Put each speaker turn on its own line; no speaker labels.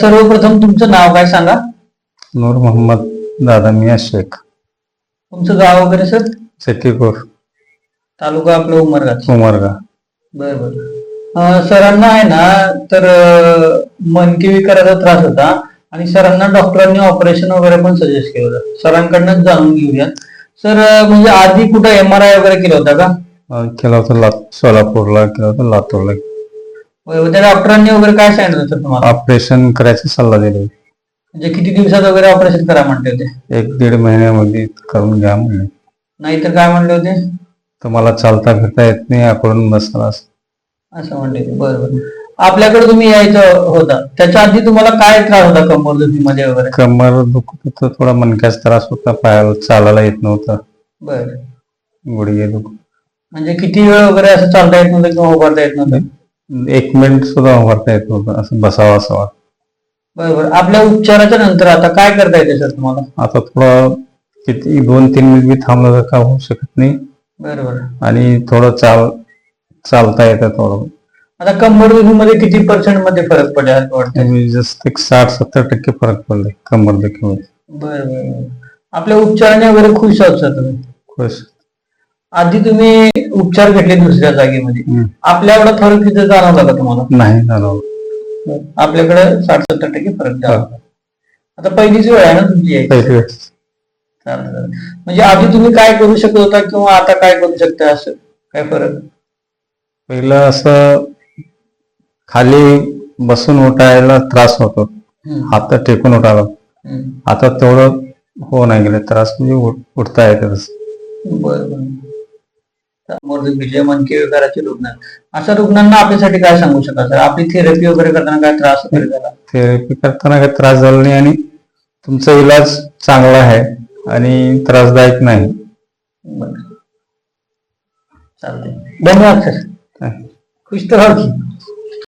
सर्वप्रथम तुमचं नाव काय सांगा?
नूर मोहम्मद दादा मिया शेख.
तुमचं गाव वगैरे सर?
सेकीपूर
तालुका आपलं उमरगाच
उमरगा.
बर बर. अं, सरांना आहे ना तर अं, मनकी विकाराचा त्रास होता आणि सरांना डॉक्टरांनी ऑपरेशन वगैरे पण सजेस्ट केलं होतं. सरांकडनंच जाणून घेऊया सर अं, म्हणजे आधी कुठं एम आर आय वगैरे केलं होता का?
अं, केला होता ला सोलापूरला केला होता लातूरला.
त्या डॉक्टरांनी वगैरे काय सांगितलं होतं तुम्हाला?
ऑपरेशन करायची सल्ला दिली.
म्हणजे किती दिवसात वगैरे ऑपरेशन करा म्हणले होते?
एक दीड महिन्यामध्ये करून घ्या म्हणले.
नाहीतर काय म्हणले होते?
तुम्हाला चालता फिरता येत नाही आकडून बसायला
असं. म्हणले होते. बरं बरं. आपल्याकडे तुम्ही यायचं होता. त्याच्या आधी तुम्हाला काय त्रास होता कंबर दुखीमध्ये वगैरे?
कमर दुखत होतं थोडा मणक्याचा त्रास होता पायाला चालायला येत नव्हतं.
बर.
गुडघे दुख
म्हणजे किती वेळ वगैरे असं चालता येत नव्हतं किंवा उभारता येत नव्हतं?
एक मिनिट सुद्धा उभारता येत नव्हतं. असं बसावं असं वाटतं.
बरोबर. आपल्या उपचाराच्या नंतर आता काय करता येते सर तुम्हाला?
आता थोडं किती दोन तीन मिनिट बी थांबलं तर का होऊ शकत नाही.
बरोबर.
आणि थोडं चाल चालता येतं थोडं.
आता कंबर दुखीमध्ये किती पर्सेंटमध्ये फरक पडेल असं वाटतं
त्यामुळे जास्त एक साठ सत्तर टक्के फरक पडले कंबर दुखीमध्ये.
बरं बरं आपल्या उपचाराने वगैरे खुश आहोत सर तुम्ही?
खुश.
आधी तुम्ही उपचार घेतले दुसऱ्या जागेमध्ये. आपल्या एवढा फरक तिथे जाणवला का तुम्हाला
नाही
आपल्याकडे साठ सत्तर टक्के फरक जाणवला आता पहिलीच वेळ आहे ना तुमची यायची.
पहिली वेळेस.
चालेल, चालेल. म्हणजे आधी तुम्ही काय करू शकत होता किंवा आता काय करू शकता असं काय फरक
पहिलं असं खाली बसून उठायला त्रास होतो
हम्म.
हात टेकून उठायला
हम्म.
आता तेवढं हो नाही गेलं त्रास म्हणजे उठ- उठता येतं तसं.
बरं बरं विजय मनके विकाराचे रुग्ण. अशा रुग्णांना आपल्यासाठी काय सांगू शकाल सर? आपली थेरपी वगैरे करताना काय त्रास वगैरे झाला?
थेरपी करताना काही त्रास झाला नाही आणि तुमचा इलाज चांगला आहे आणि त्रासदायक नाही.
चालते धन्यवाद सर. खुश तर